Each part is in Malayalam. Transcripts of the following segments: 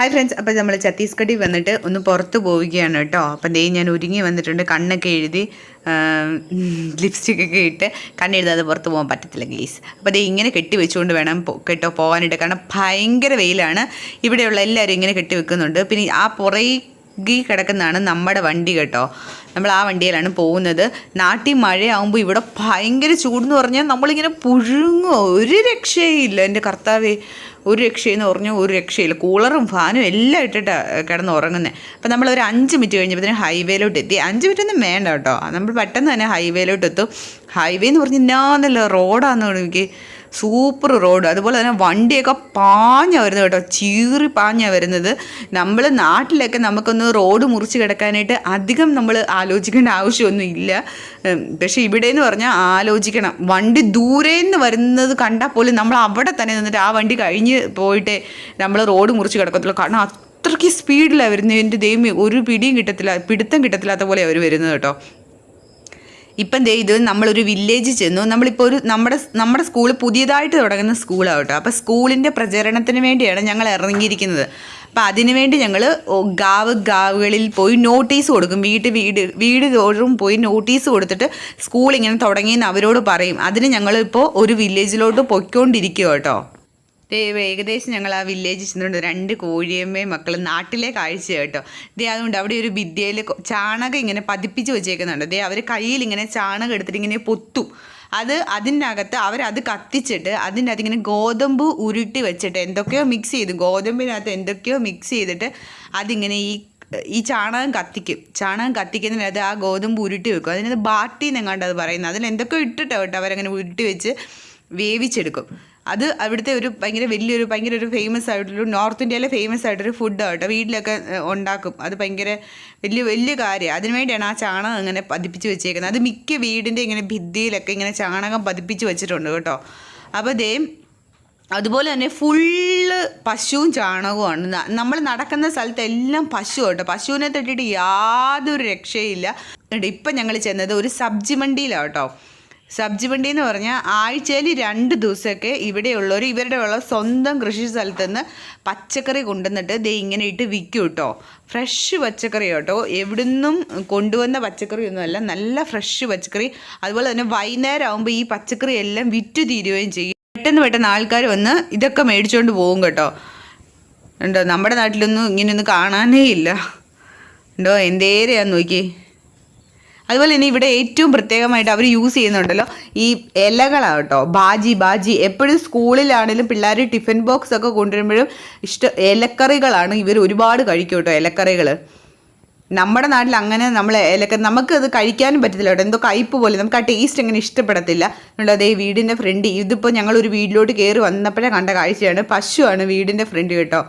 ഹായ് ഫ്രണ്ട്സ് അപ്പോൾ നമ്മൾ ഛത്തീസ്ഗഡിൽ വന്നിട്ട് ഒന്ന് പുറത്ത് പോവുകയാണ് കേട്ടോ. അപ്പം ദേ ഞാൻ ഒരുങ്ങി വന്നിട്ടുണ്ട് കണ്ണൊക്കെ എഴുതി ലിപ്സ്റ്റിക് ഒക്കെ ഇട്ട് കണ്ണെഴുതാതെ പുറത്ത് പോകാൻ പറ്റത്തില്ല ഗ്ലീസ് അപ്പോൾ ദേ ഇങ്ങനെ കെട്ടി വെച്ചുകൊണ്ട് വേണം കേട്ടോ പോകാനായിട്ട് കാരണം ഭയങ്കര വെയിലാണ്. ഇവിടെയുള്ള എല്ലാവരും ഇങ്ങനെ കെട്ടി വെക്കുന്നുണ്ട്. പിന്നെ ആ പുറകി കിടക്കുന്നതാണ് നമ്മുടെ വണ്ടി കേട്ടോ. നമ്മൾ ആ വണ്ടിയിലാണ് പോകുന്നത്. നാട്ടിൽ മഴയാകുമ്പോൾ ഇവിടെ ഭയങ്കര ചൂടെന്ന് പറഞ്ഞാൽ നമ്മളിങ്ങനെ പുഴുങ്ങോ. ഒരു രക്ഷയില്ല എന്റെ കർത്താവേ. ഒരു രക്ഷയെന്ന് പറഞ്ഞു ഒരു രക്ഷയില്ല. കൂളറും ഫാനും എല്ലാം ഇട്ടിട്ടാണ് കിടന്ന് ഉറങ്ങുന്നത് അപ്പോൾ നമ്മൾ ഒരു അഞ്ച് മിനിറ്റ് കഴിഞ്ഞപ്പോൾ ഹൈവേയിലോട്ട് എത്തി. അഞ്ച് മിനിറ്റ് ഒന്നും വേണ്ട കേട്ടോ. നമ്മൾ പെട്ടെന്ന് തന്നെ ഹൈവേയിലോട്ട് എത്തും. ഹൈവേ എന്ന് പറഞ്ഞ് ഇന്നാന്നല്ല റോഡാന്ന് എനിക്ക് സൂപ്പർ റോഡ്. അതുപോലെ തന്നെ വണ്ടിയൊക്കെ പാഞ്ഞ വരുന്നത് കേട്ടോ. ചീറി പാഞ്ഞ വരുന്നത്. നമ്മൾ നാട്ടിലൊക്കെ നമുക്കൊന്ന് റോഡ് മുറിച്ച് കിടക്കാനായിട്ട് അധികം നമ്മൾ ആലോചിക്കേണ്ട ആവശ്യമൊന്നും ഇല്ല പക്ഷേ ഇവിടെ എന്ന് പറഞ്ഞാൽ ആലോചിക്കണം. വണ്ടി ദൂരെ നിന്ന് വരുന്നത് കണ്ടാൽ പോലും നമ്മൾ അവിടെ തന്നെ നിന്നിട്ട് ആ വണ്ടി കഴിഞ്ഞ് പോയിട്ടേ നമ്മൾ റോഡ് മുറിച്ച് കിടക്കത്തുള്ളൂ. കാരണം അത്രയ്ക്ക് സ്പീഡിലാണ് വരുന്നത്. എന്റെ ദൈവം ഒരു പിടിയും കിട്ടത്തില്ല പിടുത്തം കിട്ടത്തില്ലാത്ത പോലെ അവർ വരുന്നത് കേട്ടോ. ഇപ്പം ദേ ഇത് നമ്മളൊരു വില്ലേജ് ചെന്നു. നമ്മളിപ്പോൾ ഒരു നമ്മുടെ നമ്മുടെ സ്കൂൾ പുതിയതായിട്ട് തുടങ്ങുന്ന സ്കൂളാണ് കേട്ടോ. അപ്പോൾ സ്കൂളിന്റെ പ്രചരണത്തിന് വേണ്ടിയാണ് ഞങ്ങൾ ഇറങ്ങിയിരിക്കുന്നത്. അപ്പം അതിനുവേണ്ടി ഞങ്ങൾ ഗാവ് ഗാവുകളിൽ പോയി നോട്ടീസ് കൊടുക്കും. വീട് വീട് വീട് തോറും പോയി നോട്ടീസ് കൊടുത്തിട്ട് സ്കൂൾ ഇങ്ങനെ തുടങ്ങിയെന്ന് അവരോട് പറയും. അതിന് ഞങ്ങളിപ്പോൾ ഒരു വില്ലേജിലോട്ട് പൊയ്ക്കൊണ്ടിരിക്കുക കേട്ടോ. ഏകദേശം ഞങ്ങൾ ആ വില്ലേജിൽ ചെന്നിട്ടുണ്ട്. രണ്ട് കോഴിയമ്മയും മക്കളും നാട്ടിലെ കാഴ്ച കേട്ടോ. ദേ അതുകൊണ്ട് അവിടെ ഒരു വിദ്യയിൽ ചാണകം ഇങ്ങനെ പതിപ്പിച്ച് വെച്ചേക്കുന്നുണ്ട്. ദേ അവർ കയ്യിൽ ഇങ്ങനെ ചാണകം എടുത്തിട്ട് ഇങ്ങനെ പൊത്തും. അത് അതിനകത്ത് അവരത് കത്തിച്ചിട്ട് അതിന്റെ അകത്ത് ഇങ്ങനെ ഗോതമ്പ് ഉരുട്ടി വെച്ചിട്ട് എന്തൊക്കെയോ മിക്സ് ചെയ്ത് ഗോതമ്പിനകത്ത് എന്തൊക്കെയോ മിക്സ് ചെയ്തിട്ട് അതിങ്ങനെ ഈ ഈ ചാണകം കത്തിക്കും. ചാണകം കത്തിക്കുന്നതിനകത്ത് ആ ഗോതമ്പ് ഉരുട്ടി വെക്കും. അതിനകത്ത് ബാട്ടി എന്നെങ്ങാണ്ട് അത് പറയുന്നത്. അതിൽ എന്തൊക്കെയോ ഇട്ടിട്ടോ കേട്ടോ അവരങ്ങനെ ഉരുട്ടി വെച്ച് വേവിച്ചെടുക്കും. അത് അവിടുത്തെ ഒരു ഭയങ്കര വലിയൊരു ഭയങ്കര ഒരു ഫേമസ് ആയിട്ടൊരു നോർത്ത് ഇന്ത്യയിലെ ഫേമസ് ആയിട്ടൊരു ഫുഡ് കേട്ടോ. വീട്ടിലൊക്കെ ഉണ്ടാക്കും. അത് ഭയങ്കര വലിയ വലിയ കാര്യം അതിനുവേണ്ടിയാണ് ആ ചാണകം ഇങ്ങനെ പതിപ്പിച്ച് വെച്ചേക്കുന്നത്. അത് മിക്ക വീടിന്റെ ഇങ്ങനെ ഭിത്തിയിലൊക്കെ ഇങ്ങനെ ചാണകം പതിപ്പിച്ച് വെച്ചിട്ടുണ്ട് കേട്ടോ. അപ്പോൾ ദേ അതുപോലെ തന്നെ ഫുള്ള് പശുവും ചാണകവുമാണ്. നമ്മൾ നടക്കുന്ന സ്ഥലത്തെല്ലാം പശു കേട്ടോ. പശുവിനെ തട്ടിയിട്ട് യാതൊരു രക്ഷയില്ല. ഇപ്പം ഞങ്ങൾ ചെന്നത് ഒരു സബ്ജി മണ്ടിയിലാണ് കേട്ടോ. സബ്ജി വണ്ടി എന്ന് പറഞ്ഞാൽ ആഴ്ചയിൽ രണ്ട് ദിവസമൊക്കെ ഇവിടെയുള്ളവർ ഇവരുടെ ഉള്ള സ്വന്തം കൃഷി സ്ഥലത്ത് നിന്ന് പച്ചക്കറി കൊണ്ടുവന്നിട്ട് ദേ ഇങ്ങനെ ഇട്ട് വിൽക്കും കേട്ടോ. ഫ്രഷ് പച്ചക്കറി കേട്ടോ. എവിടുന്നും കൊണ്ടുവന്ന പച്ചക്കറിയൊന്നുമല്ല നല്ല ഫ്രഷ് പച്ചക്കറി. അതുപോലെ തന്നെ വൈകുന്നേരം ആകുമ്പോൾ ഈ പച്ചക്കറി എല്ലാം വിറ്റ് തീരുകയും ചെയ്യും. പെട്ടെന്ന് പെട്ടെന്ന് ആൾക്കാർ വന്ന് ഇതൊക്കെ മേടിച്ചുകൊണ്ട് പോകും കേട്ടോ. ഉണ്ടോ നമ്മുടെ നാട്ടിലൊന്നും ഇങ്ങനെയൊന്നും കാണാനേ ഇല്ല. ഉണ്ടോ എന്തേരെയാന്ന് നോക്കി അതുപോലെ തന്നെ ഇവിടെ ഏറ്റവും പ്രത്യേകമായിട്ട് അവർ യൂസ് ചെയ്യുന്നുണ്ടല്ലോ ഈ ഇലകളാണ് കേട്ടോ ബാജി ബാജി. എപ്പോഴും സ്കൂളിലാണെങ്കിലും പിള്ളേർ ടിഫിൻ ബോക്സ് ഒക്കെ കൊണ്ടുവരുമ്പോഴും ഇഷ്ട ഇലക്കറികളാണ് ഇവർ ഒരുപാട് കഴിക്കും കേട്ടോ ഇലക്കറികൾ നമ്മുടെ നാട്ടിൽ അങ്ങനെ നമ്മൾ ഇലക്ക നമുക്ക് അത് കഴിക്കാനും പറ്റത്തില്ല കേട്ടോ എന്തോ കയ്പ്പ് പോലെ. നമുക്ക് ആ ടേസ്റ്റ് അങ്ങനെ ഇഷ്ടപ്പെടത്തില്ല. അതുകൊണ്ട് അതേ വീടിന്റെ ഫ്രണ്ട് ഇതിപ്പോൾ ഞങ്ങളൊരു വീട്ടിലോട്ട് കയറി വന്നപ്പോഴേ കണ്ട കാഴ്ചയാണ്. പശുവാണ് വീടിന്റെ ഫ്രണ്ട് കേട്ടോ.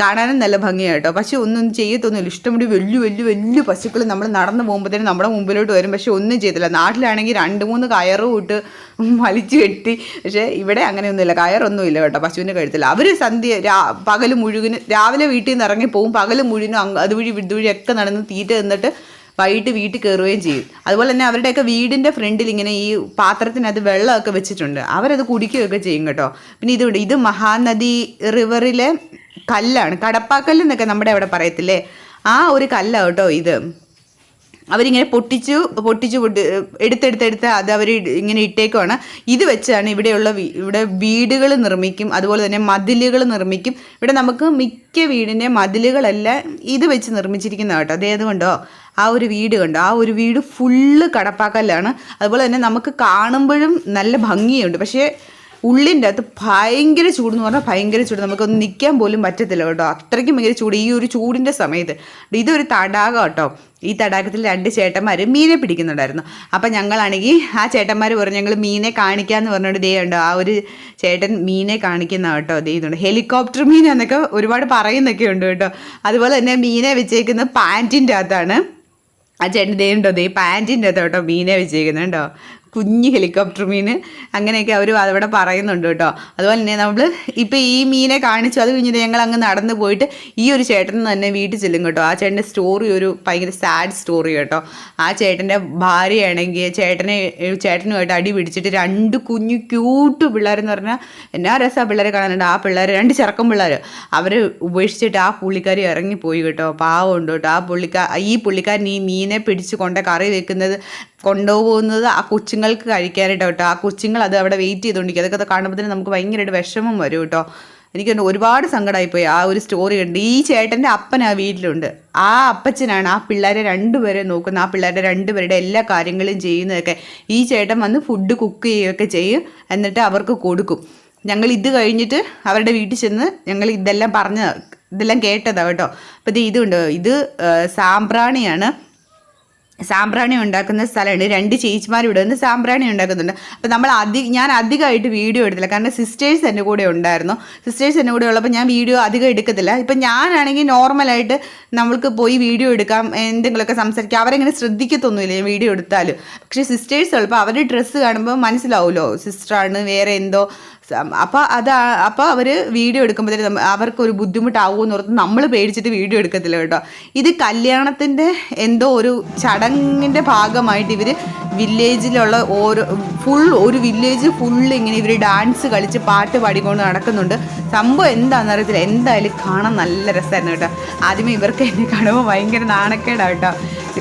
കാണാനും നല്ല ഭംഗിയാണ് കേട്ടോ. പക്ഷെ ഒന്നും ചെയ്യത്തൊന്നുമില്ല. ഇഷ്ടംപടി വലിയ വലിയ വലിയ പശുക്കൾ നമ്മൾ നടന്നു പോകുമ്പോഴത്തേനും നമ്മുടെ മുമ്പിലോട്ട് വരും. പക്ഷെ ഒന്നും ചെയ്തില്ല നാട്ടിലാണെങ്കിൽ രണ്ട് മൂന്ന് കയറും ഇട്ട് വലിച്ചു കെട്ടി. പക്ഷേ ഇവിടെ അങ്ങനെയൊന്നുമില്ല. കയറൊന്നുമില്ല കേട്ടോ പശുവിന്റെ കഴുത്തില്ല അവർ സന്ധ്യ രാ പകൽ മുഴുവനും രാവിലെ വീട്ടിൽ നിന്ന് ഇറങ്ങി പോകും. പകൽ മുഴുവനും അതുവഴി ഇതുവഴി ഒക്കെ നടന്ന് തീറ്റ നിന്നിട്ട് വൈകിട്ട് വീട്ടിൽ കയറുകയും ചെയ്യും. അതുപോലെ തന്നെ അവരുടെയൊക്കെ വീടിന്റെ ഫ്രണ്ടിൽ ഇങ്ങനെ ഈ പാത്രത്തിനകത്ത് വെള്ളമൊക്കെ വെച്ചിട്ടുണ്ട്. അവരത് കുടിക്കുകയൊക്കെ ചെയ്യും കേട്ടോ. പിന്നെ ഇതുണ്ട് ഇത് മഹാനദി റിവറിലെ കല്ലാണ് കടപ്പാക്കല്ല് എന്നൊക്കെ നമ്മുടെ അവിടെ പറയത്തില്ലേ? ആ ഒരു കല്ലാണ് കേട്ടോ ഇത്. അവരിങ്ങനെ പൊട്ടിച്ചു പൊട്ടിച്ചു പൊട്ടി എടുത്തെടുത്തെടുത്ത് അത് അവർ ഇങ്ങനെ ഇട്ടേക്കുവാണ്. ഇത് വെച്ചാണ് ഇവിടെയുള്ള ഇവിടെ വീടുകൾ നിർമ്മിക്കും അതുപോലെ തന്നെ മതിലുകൾ നിർമ്മിക്കും. ഇവിടെ നമുക്ക് മിക്ക വീടിന്റെ മതിലുകളെല്ലാം ഇത് വെച്ച് നിർമ്മിച്ചിരിക്കുന്ന കേട്ടോ. അതേത് കൊണ്ടോ? ആ ഒരു വീട് കണ്ടോ? ആ ഒരു വീട് ഫുള്ള് കടപ്പാക്കല്ലാണ്. അതുപോലെ തന്നെ നമുക്ക് കാണുമ്പോഴും നല്ല ഭംഗിയുണ്ട്. പക്ഷേ ഉള്ളിന്റെ അകത്ത് ഭയങ്കര ചൂട് എന്ന് പറഞ്ഞാൽ ഭയങ്കര ചൂട്. നമുക്കൊന്ന് നിൽക്കാൻ പോലും പറ്റത്തില്ല കേട്ടോ. അത്രയ്ക്കും ഭയങ്കര ചൂട്. ഈ ഒരു ചൂടിന്റെ സമയത്ത് ഇതൊരു തടാകം കേട്ടോ. ഈ തടാകത്തിൽ രണ്ട് ചേട്ടന്മാർ മീനെ പിടിക്കുന്നുണ്ടായിരുന്നു. അപ്പം ഞങ്ങളാണെങ്കിൽ ആ ചേട്ടന്മാർ പറഞ്ഞു ഞങ്ങൾ മീനെ കാണിക്കാമെന്ന് പറഞ്ഞൊരു ദേ ഉണ്ടോ ആ ഒരു ചേട്ടൻ മീനെ കാണിക്കുന്ന കേട്ടോ ദേ ഇതുണ്ട്. ഹെലികോപ്റ്റർ മീൻ എന്നൊക്കെ ഒരുപാട് പറയുന്നൊക്കെ ഉണ്ട് കേട്ടോ. അതുപോലെ തന്നെ മീനെ വെച്ചേക്കുന്ന പാന്റിന്റെ അകത്താണ് ആ ചേട്ടൻ ദേ ഉണ്ടോ ദേ പാന്റിന്റെ അകത്ത് കേട്ടോ മീനെ വെച്ചേക്കുന്നത് കേട്ടോ കുഞ്ഞ് ഹെലികോപ്റ്റർ മീൻ അങ്ങനെയൊക്കെ അവർ അവിടെ പറയുന്നുണ്ട് കേട്ടോ. അതുപോലെ തന്നെ നമ്മൾ ഇപ്പോൾ ഈ മീനെ കാണിച്ചു അത് കഴിഞ്ഞിട്ട് ഞങ്ങൾ അങ്ങ് നടന്നു പോയിട്ട് ഈ ഒരു ചേട്ടൻ തന്നെ വീട്ടിൽ ചെല്ലും കേട്ടോ. ആ ചേട്ടന്റെ സ്റ്റോറി ഒരു ഭയങ്കര സാഡ് സ്റ്റോറി കേട്ടോ. ആ ചേട്ടന്റെ ഭാര്യയാണെങ്കിൽ ചേട്ടനെ ചേട്ടനുമായിട്ട് അടി പിടിച്ചിട്ട് രണ്ട് കുഞ്ഞു ക്യൂട്ട് പിള്ളേരെന്ന് പറഞ്ഞാൽ എന്നാ രസമാണ് പിള്ളേരെ കാണാനുണ്ട് ആ പിള്ളേർ രണ്ട് ചെറുക്കം പിള്ളേർ അവർ ഉപേക്ഷിച്ചിട്ട് ആ പുള്ളിക്കാരി ഇറങ്ങിപ്പോയി കേട്ടോ. ഉണ്ട് കേട്ടോ. ആ പുള്ളിക്കാ ഈ പുള്ളിക്കാരൻ ഈ മീനെ പിടിച്ച് കൊണ്ട് കറി വെക്കുന്നത് കൊണ്ടുപോകുന്നത് ആ കൊച്ചുങ്ങൾക്ക് കഴിക്കാനായിട്ട് കേട്ടോ. ആ കൊച്ചുങ്ങൾ അത് അവിടെ വെയിറ്റ് ചെയ്തുകൊണ്ടിരിക്കും അതൊക്കെ കാണുമ്പോൾ തന്നെ നമുക്ക് ഭയങ്കരമായിട്ട് വിഷമം വരും കേട്ടോ. എനിക്ക് ഒരുപാട് സങ്കടമായിപ്പോയി. ആ ഒരു സ്റ്റോറി കണ്ട് ഈ ചേട്ടന്റെ അപ്പൻ ആ വീട്ടിലുണ്ട്. ആ അപ്പച്ചനാണ് ആ പിള്ളേരെ രണ്ടുപേരെ നോക്കുന്നത്. ആ പിള്ളേരുടെ രണ്ടുപേരുടെ എല്ലാ കാര്യങ്ങളും ചെയ്യുന്നതൊക്കെ ഈ ചേട്ടൻ വന്ന് ഫുഡ് കുക്ക് ചെയ്യുകയൊക്കെ ചെയ്യും. എന്നിട്ട് അവർക്ക് കൊടുക്കും. ഞങ്ങൾ ഇത് കഴിഞ്ഞിട്ട് അവരുടെ വീട്ടിൽ ചെന്ന് ഞങ്ങൾ ഇതെല്ലാം പറഞ്ഞ് ഇതെല്ലാം കേട്ടതാണ് കേട്ടോ. അപ്പോൾ ഇത് ഇതുണ്ട്. ഇത് സാമ്പ്രാണിയാണ്. സാമ്പ്രാണി ഉണ്ടാക്കുന്ന സ്ഥലമുണ്ട്. രണ്ട് ചേച്ചിമാർ ഇവിടെ നിന്ന് സാമ്പ്രാണി ഉണ്ടാക്കുന്നുണ്ട്. അപ്പോൾ നമ്മൾ അധികം ഞാൻ അധികമായിട്ട് വീഡിയോ എടുത്തില്ല. കാരണം സിസ്റ്റേഴ്സ് എന്റെ കൂടെ ഉണ്ടായിരുന്നു. സിസ്റ്റേഴ്സ് എന്റെ കൂടെ ഉള്ളപ്പോൾ ഞാൻ വീഡിയോ അധികം എടുക്കത്തില്ല. ഇപ്പം ഞാനാണെങ്കിൽ നോർമലായിട്ട് നമ്മൾക്ക് പോയി വീഡിയോ എടുക്കാം എന്തെങ്കിലുമൊക്കെ സംസാരിക്കാം. അവരെങ്ങനെ ശ്രദ്ധിക്കത്തൊന്നുമില്ല ഞാൻ വീഡിയോ എടുത്താലും. പക്ഷേ സിസ്റ്റേഴ്സ് ഉള്ളപ്പോൾ അവരുടെ ഡ്രസ്സ് കാണുമ്പോൾ മനസ്സിലാവുമല്ലോ സിസ്റ്ററാണ് വേറെ എന്തോ അപ്പോൾ അത് അപ്പോൾ അവർ വീഡിയോ എടുക്കുമ്പോഴത്തേക്കും അവർക്കൊരു ബുദ്ധിമുട്ടാവുമെന്ന് ഓർത്ത് നമ്മൾ പേടിച്ചിട്ട് വീഡിയോ എടുക്കത്തില്ല കേട്ടോ. ഇത് കല്യാണത്തിന്റെ എന്തോ ഒരു ചടങ്ങിന്റെ ഭാഗമായിട്ട് ഇവർ വില്ലേജിലുള്ള ഓരോ ഫുൾ ഒരു വില്ലേജ് ഫുൾ ഇങ്ങനെ ഇവർ ഡാൻസ് കളിച്ച് പാട്ട് പാടിക്കൊണ്ട് നടക്കുന്നുണ്ട്. സംഭവം എന്താണെന്ന് അറിയത്തില്ല എന്തായാലും കാണാൻ നല്ല രസമായിരുന്നു കേട്ടോ. ആദ്യമേ ഇവർക്ക് എന്നെ കാണുമ്പോൾ ഭയങ്കര നാണക്കേടാണ് കേട്ടോ.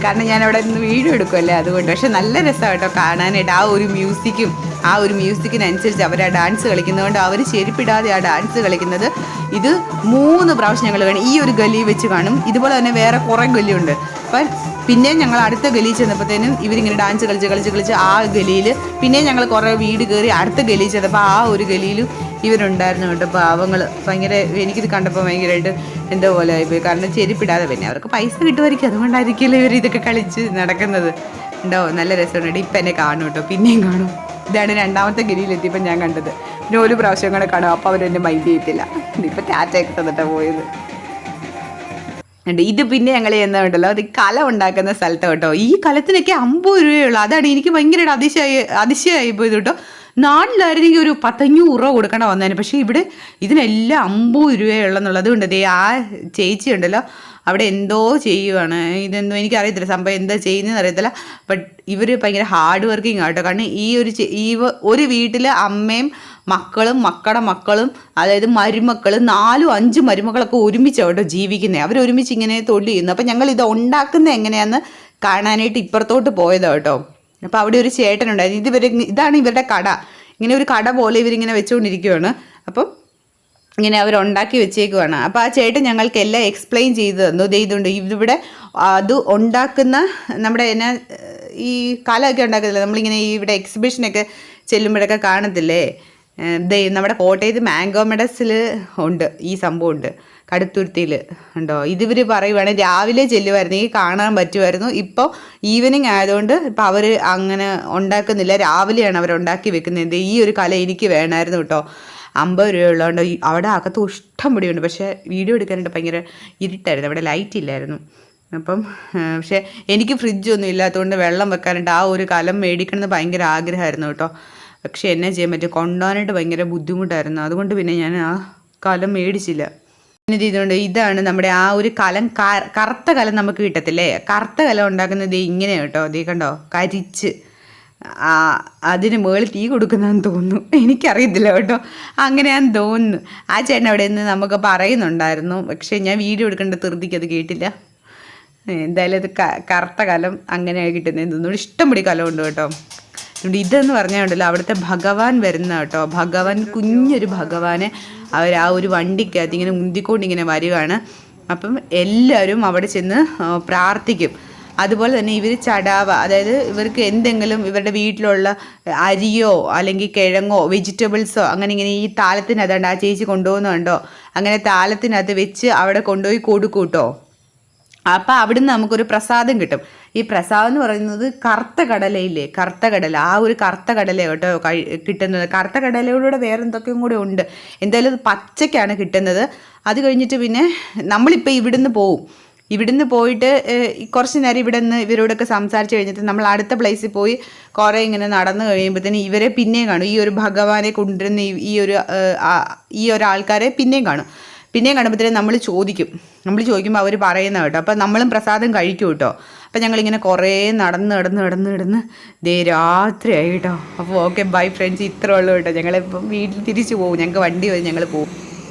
കാരണം ഞാൻ അവിടെ നിന്ന് വീഡിയോ എടുക്കുമല്ലേ അതുകൊണ്ട്. പക്ഷെ നല്ല രസമാണ് കേട്ടോ കാണാനായിട്ട്. ആ ഒരു മ്യൂസിക്കും ആ ഒരു മ്യൂസിക്കിനനുസരിച്ച് അവർ ആ ഡാൻസ് കളിക്കുന്നതുകൊണ്ട് അവർ ചെരുപ്പിടാതെ ആ ഡാൻസ് കളിക്കുന്നത്. ഇത് മൂന്ന് പ്രാവശ്യം ഞങ്ങൾ കാണും. ഈ ഒരു ഗലി വെച്ച് കാണും. ഇതുപോലെ തന്നെ വേറെ കുറേ ഗലിയുണ്ട്. അപ്പം പിന്നെ ഞങ്ങൾ അടുത്ത ഗലി ചെന്നപ്പോഴത്തേനും ഇവരിങ്ങനെ ഡാൻസ് കളിച്ച് കളിച്ച് കളിച്ച് ആ ഗലിയിൽ പിന്നെ ഞങ്ങൾ കുറേ വീട് കയറി അടുത്ത ഗലി ചെന്നപ്പോൾ ആ ഒരു ഗലിയിലും ഇവരുണ്ടായിരുന്നു കേട്ടോ. പാവങ്ങൾ ഭയങ്കര എനിക്കിത് കണ്ടപ്പോൾ ഭയങ്കരമായിട്ട് എന്തോ പോലെ ആയിപ്പോയി. കാരണം ചെരുപ്പിടാതെ പിന്നെ അവർക്ക് പൈസ കിട്ടുമായിരിക്കും. അതുകൊണ്ടായിരിക്കില്ല ഇവർ ഇതൊക്കെ കളിച്ച് നടക്കുന്നത്. ഉണ്ടോ? നല്ല രസമുണ്ട് ഇപ്പം എന്നെ കാണും കേട്ടോ. പിന്നെയും കാണും. ഇതാണ് രണ്ടാമത്തെ ഗിരിയിലെത്തിയപ്പോൾ ഞാൻ കണ്ടത്. പിന്നെ ഒരു പ്രാവശ്യം കൂടെ കാണും. അപ്പോൾ അവരെന്നെ മൈൻഡ് ചെയ്യത്തില്ല. ഇപ്പം ടാറ്റയൊക്കെ തന്നിട്ടാണ് പോയത്. ഉണ്ട് ഇത് പിന്നെ ഞങ്ങൾ എന്താ ഉണ്ടല്ലോ? അത് കല ഉണ്ടാക്കുന്ന സ്ഥലത്ത് കേട്ടോ. ഈ കലത്തിനൊക്കെ അമ്പത് രൂപയുള്ളൂ അതാണ് എനിക്ക് ഭയങ്കര അതിശയായി അതിശയമായി പോയത് കേട്ടോ. നാട്ടിലായിരുന്നെങ്കിൽ ഒരു പത്തഞ്ഞൂറ് രൂപ കൊടുക്കേണ്ട വന്നേനെ. പക്ഷേ ഇവിടെ ഇതിനെല്ലാം അമ്പത് രൂപയുള്ളെന്നുള്ളത് കൊണ്ട് ദേ ആ ചേച്ചി ഉണ്ടല്ലോ അവിടെ എന്തോ ചെയ്യുവാണ്. ഇതെന്തോ എനിക്കറിയത്തില്ല സംഭവം എന്താ ചെയ്യുന്നതെന്ന് അറിയത്തില്ല. ബട്ട് ഇവർ ഭയങ്കര ഹാർഡ് വർക്കിംഗ് ആട്ടോ. കാരണം ഈ ഒരു ഈ ഒരു വീട്ടിൽ അമ്മയും മക്കളും മക്കളുടെ മക്കളും അതായത് മരുമക്കളും നാലും അഞ്ചും മരുമക്കളൊക്കെ ഒരുമിച്ച് കേട്ടോ ജീവിക്കുന്നത് അവർ ഒരുമിച്ച് ഇങ്ങനെ തൊഴിൽ ചെയ്യുന്നു. അപ്പം ഞങ്ങൾ ഇത് ഉണ്ടാക്കുന്നത് എങ്ങനെയാണെന്ന് കാണാനായിട്ട് ഇപ്പുറത്തോട്ട് പോയതാണ് കേട്ടോ. അപ്പോൾ അവിടെ ഒരു ചേട്ടനുണ്ടായിരുന്നു ഇതുവരെ ഇതാണ് ഇവരുടെ കട. ഇങ്ങനെ ഒരു കട പോലെ ഇവരിങ്ങനെ വെച്ചുകൊണ്ടിരിക്കുകയാണ് അപ്പം ഇങ്ങനെ അവർ ഉണ്ടാക്കി വെച്ചേക്കുവാണ്. അപ്പോൾ ആ ചേട്ടൻ ഞങ്ങൾക്ക് എല്ലാം എക്സ്പ്ലെയിൻ ചെയ്ത് തന്നു. ഇതുണ്ട്. ഇവിടെ അത് ഉണ്ടാക്കുന്ന നമ്മുടെ എന്നാ ഈ കലമൊക്കെ ഉണ്ടാക്കത്തില്ലേ? നമ്മളിങ്ങനെ ഈ ഇവിടെ എക്സിബിഷനൊക്കെ ചെല്ലുമ്പോഴൊക്കെ കാണത്തില്ലേ? നമ്മുടെ കോട്ടയത്ത് മാംഗോ മെഡസിൽ ഉണ്ട്. ഈ സംഭവം ഉണ്ട്. കടുത്തുരുത്തിയിൽ ഉണ്ടോ? ഇതിവർ പറയുവാണെങ്കിൽ രാവിലെ ചെല്ലുമായിരുന്നെങ്കിൽ കാണാൻ പറ്റുമായിരുന്നു ഇപ്പോൾ ഈവനിങ് ആയതുകൊണ്ട് ഇപ്പോൾ അവർ അങ്ങനെ ഉണ്ടാക്കുന്നില്ല. രാവിലെയാണ് അവർ ഉണ്ടാക്കി വെക്കുന്നത്. ഈ ഒരു കല എനിക്ക് വേണമായിരുന്നു കേട്ടോ. അമ്പത് രൂപ ഉള്ളതുകൊണ്ട് അവിടെ അകത്ത് ഇഷ്ടം പിടിയുണ്ട്. പക്ഷേ വീഡിയോ എടുക്കാനായിട്ട് ഭയങ്കര ഇരുട്ടായിരുന്നു. അവിടെ ലൈറ്റ് ഇല്ലായിരുന്നു. അപ്പം പക്ഷേ എനിക്ക് ഫ്രിഡ്ജൊന്നും ഇല്ലാത്തതുകൊണ്ട് വെള്ളം വെക്കാനായിട്ട് ആ ഒരു കലം മേടിക്കണമെന്ന് ഭയങ്കര ആഗ്രഹമായിരുന്നു കേട്ടോ. പക്ഷേ എന്നെ ചെയ്യാൻ പറ്റും കൊണ്ടുപോകാനായിട്ട് ഭയങ്കര ബുദ്ധിമുട്ടായിരുന്നു. അതുകൊണ്ട് പിന്നെ ഞാൻ ആ കലം മേടിച്ചില്ല. ഇത് ചെയ്തുകൊണ്ട് ഇതാണ് നമ്മുടെ ആ ഒരു കലം കറുത്ത കലം നമുക്ക് കിട്ടത്തില്ലേ? കറുത്ത കലം ഉണ്ടാക്കുന്നത് ഇങ്ങനെ കേട്ടോ. അതേ കണ്ടോ? കരിച്ച്. അതിന് മുകളിൽ തീ കൊടുക്കുന്നതെന്ന് തോന്നുന്നു. എനിക്കറിയത്തില്ല കേട്ടോ. അങ്ങനെയാന്ന് തോന്നുന്നു. ആ ചേട്ടൻ അവിടെ നിന്ന് നമുക്ക് പറയുന്നുണ്ടായിരുന്നു. പക്ഷേ ഞാൻ വീഡിയോ എടുക്കേണ്ട ധൃതിക്ക് അത് കേട്ടില്ല. എന്തായാലും അത് കറുത്ത കലം അങ്ങനെ കിട്ടുന്നത് തോന്നുന്നു. ഇഷ്ടംപടി കലമുണ്ട് കേട്ടോ. ഇതെന്ന് പറഞ്ഞാൽ ഉണ്ടല്ലോ അവിടുത്തെ ഭഗവാൻ വരുന്ന കേട്ടോ. ഭഗവാൻ കുഞ്ഞൊരു ഭഗവാനെ അവർ ആ ഒരു വണ്ടിക്കകത്ത് ഇങ്ങനെ മുന്തിക്കൊണ്ട് ഇങ്ങനെ വരികയാണ് അപ്പം എല്ലാവരും അവിടെ ചെന്ന് പ്രാർത്ഥിക്കും. അതുപോലെ തന്നെ ഇവർ ചടാവ. അതായത് ഇവർക്ക് എന്തെങ്കിലും ഇവരുടെ വീട്ടിലുള്ള അരിയോ അല്ലെങ്കിൽ കിഴങ്ങോ വെജിറ്റബിൾസോ അങ്ങനെ ഇങ്ങനെ ഈ താലത്തിനകത്തുണ്ട് ആ ചേച്ചി കൊണ്ടുപോകുന്നുണ്ടോ അങ്ങനെ താലത്തിനകത്ത് വെച്ച് അവിടെ കൊണ്ടുപോയി കൊടുക്കും കേട്ടോ അപ്പം അവിടുന്ന് നമുക്കൊരു പ്രസാദം കിട്ടും. ഈ പ്രസാദം എന്ന് പറയുന്നത് കറുത്ത കടലയില്ലേ? കറുത്ത കടല. ആ ഒരു കറുത്ത കടല കേട്ടോ കിട്ടുന്നത്. കറുത്ത കടലയോടുകൂടെ വേറെ എന്തൊക്കെയും കൂടെ ഉണ്ട്. എന്തായാലും ഇത് പച്ചക്കാണ് കിട്ടുന്നത്. അത് കഴിഞ്ഞിട്ട് പിന്നെ നമ്മളിപ്പോൾ ഇവിടുന്ന് പോവും. ഇവിടുന്ന് പോയിട്ട് കുറച്ച് നേരം ഇവിടെ നിന്ന് ഇവരോടൊക്കെ സംസാരിച്ച് കഴിഞ്ഞിട്ട് നമ്മൾ അടുത്ത പ്ലേസിൽ പോയി കുറേ ഇങ്ങനെ നടന്നു കഴിയുമ്പോഴത്തേന് ഇവരെ പിന്നെയും കാണും. ഈ ഒരു ഭഗവാനെ കൊണ്ടുവരുന്ന ഈ- ഒരു ഈ ഒരാൾക്കാരെ പിന്നെയും കാണും. പിന്നെയും കാണുമ്പോഴത്തേനും നമ്മൾ ചോദിക്കും. നമ്മൾ ചോദിക്കുമ്പോൾ അവർ പറയുന്ന കേട്ടോ. അപ്പം നമ്മളും പ്രസാദം കഴിക്കും കേട്ടോ. അപ്പം ഞങ്ങളിങ്ങനെ കുറേ നടന്ന് നടന്ന് നടന്ന് നടന്ന് ദേ രാത്രിയായി കേട്ടോ. അപ്പോൾ ഓക്കെ ബൈ ഫ്രണ്ട്സ് ഇത്ര ഉള്ളൂ കേട്ടോ. ഞങ്ങളിപ്പം വീട്ടിൽ തിരിച്ചു പോകും ഞങ്ങൾക്ക് വണ്ടി വരും. ഞങ്ങൾ പോകും